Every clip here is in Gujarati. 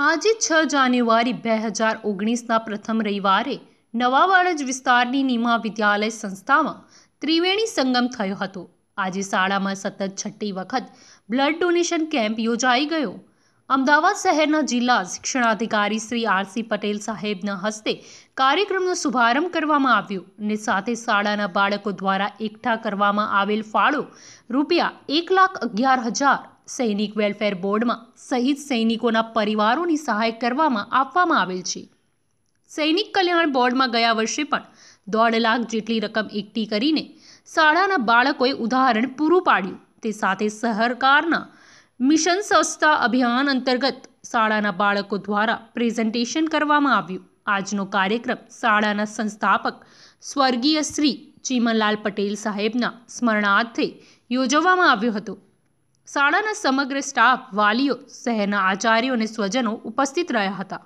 આજે છ જાન્યુઆરી બે હજાર ઓગણીસના પ્રથમ રવિવારે નવા વાડજ વિસ્તારની નિમા વિદ્યાલય સંસ્થામાં ત્રિવેણી સંગમ થયો હતો. આજે શાળામાં સતત છઠ્ઠી વખત બ્લડ ડોનેશન કેમ્પ યોજાઈ ગયો. અમદાવાદ શહેરના જિલ્લા શિક્ષણાધિકારી શ્રી આરસી પટેલ સાહેબના હસ્તે કાર્યક્રમનો શુભારંભ કરવામાં આવ્યો અને સાથે શાળાના બાળકો દ્વારા એકઠા કરવામાં આવેલ ફાળો રૂપિયા એક લાખ અગિયાર હજાર સૈનિક વેલફેર બોર્ડમાં શહીદ સૈનિકોના પરિવારોની સહાય કરવામાં આપવામાં આવેલ છે. સૈનિક કલ્યાણ બોર્ડમાં ગયા વર્ષે પણ દોઢ લાખ જેટલી રકમ એકઠી કરીને શાળાના બાળકોએ ઉદાહરણ પૂરું પાડ્યું. તે સાથે સહકારના મિશન સ્વચ્છતા અભિયાન અંતર્ગત શાળાના બાળકો દ્વારા પ્રેઝન્ટેશન કરવામાં આવ્યું. આજનો કાર્યક્રમ શાળાના સંસ્થાપક સ્વર્ગીય શ્રી ચીમનલાલ પટેલ સાહેબના સ્મરણાર્થે યોજવામાં આવ્યો હતો. શાળાના સમગ્ર સ્ટાફ, વાલીઓ, શહેરના આચાર્યો અને સ્વજનો ઉપસ્થિત રહ્યા હતા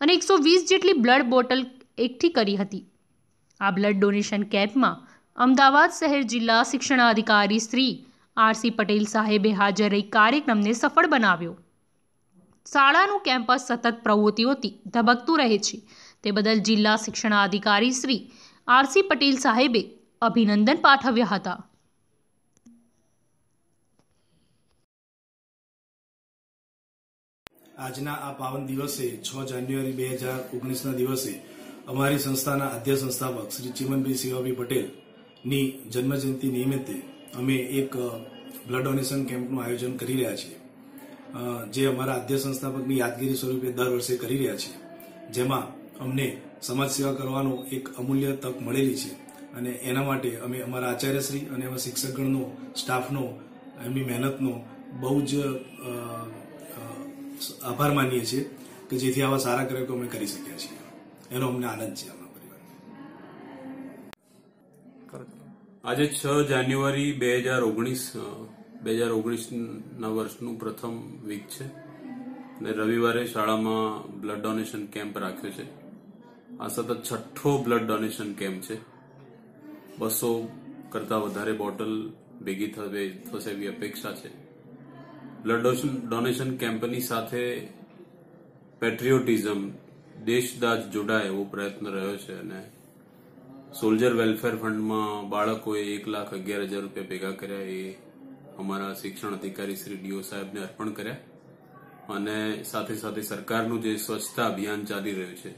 અને એકસો વીસ જેટલી બ્લડ બોટલ એકઠી કરી હતી. આ બ્લડ ડોનેશન કેમ્પમાં અમદાવાદ શહેર જિલ્લા શિક્ષણાધિકારી શ્રી આરસી પટેલ સાહેબે હાજર રહી કાર્યક્રમને સફળ બનાવ્યો. શાળાનું કેમ્પસ સતત પ્રવૃત્તિઓથી ધબકતું રહે છે. તે બદલ જિલ્લા શિક્ષણાધિકારી શ્રી આરસી પટેલ સાહેબે અભિનંદન પાઠવ્યા હતા. આજના આ પાવન દિવસે છ જાન્યુઆરી બે હજાર ઓગણીસના દિવસે અમારી સંસ્થાના આદ્ય સંસ્થાપક શ્રી ચિમનભાઈ શિવાભાઈ પટેલની જન્મજયંતિ નિમિત્તે અમે એક બ્લડ ડોનેશન કેમ્પનું આયોજન કરી રહ્યા છીએ. જે અમારા આદ્ય સંસ્થાપકની યાદગીરી સ્વરૂપે દર વર્ષે કરી રહ્યા છીએ. જેમાં અમને સમાજ સેવા કરવાનો એક અમૂલ્ય તક મળેલી છે અને એના માટે અમે અમારા આચાર્યશ્રી અને એવા શિક્ષકગણનો, સ્ટાફનો, એમની મહેનતનો બહુ જ આભાર માનીએ છીએ કે જેથી આવા સારા કાર્યક્રમો અમે કરી શક્યા છીએ. એનો અમને આનંદ છે અમારા પરિવાર આજે છ જાન્યુઆરી બે હજાર ઓગણીસ બે હજાર ઓગણીસના વર્ષનું પ્રથમ વીક છે. અને રવિવારે શાળામાં બ્લડ ડોનેશન કેમ્પ રાખ્યો છે. આ સતત છઠ્ઠો બ્લડ ડોનેશન કેમ્પ છે. બસો કરતાં વધારે બોટલ ભેગી થવે, થશે એવી અપેક્ષા છે. બ્લડ ડોનેશન કેમ્પની સાથે પેટ્રિયોટિઝમ દેશદાજ જોડાય એવો પ્રયત્ન રહ્યો છે અને સોલ્જર વેલફેર ફંડમાં બાળકોએ એક લાખ અગિયાર હજાર રૂપિયા ભેગા કર્યા એ અમારા શિક્ષણ અધિકારી શ્રી ડીઓ સાહેબને અર્પણ કર્યા અને સાથે સાથે સરકારનું જે સ્વચ્છતા અભિયાન ચાલી રહ્યું છે,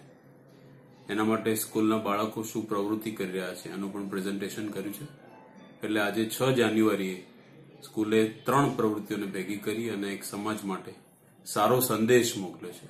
એના માટે સ્કૂલના બાળકો શું પ્રવૃત્તિ કરી રહ્યા છે એનું પણ પ્રેઝન્ટેશન કર્યું છે. એટલે આજે છ જાન્યુઆરીએ સ્કૂલે ત્રણ પ્રવૃત્તિઓને ભેગી કરી અને એક સમાજ માટે સારો સંદેશ મોકલ્યો છે.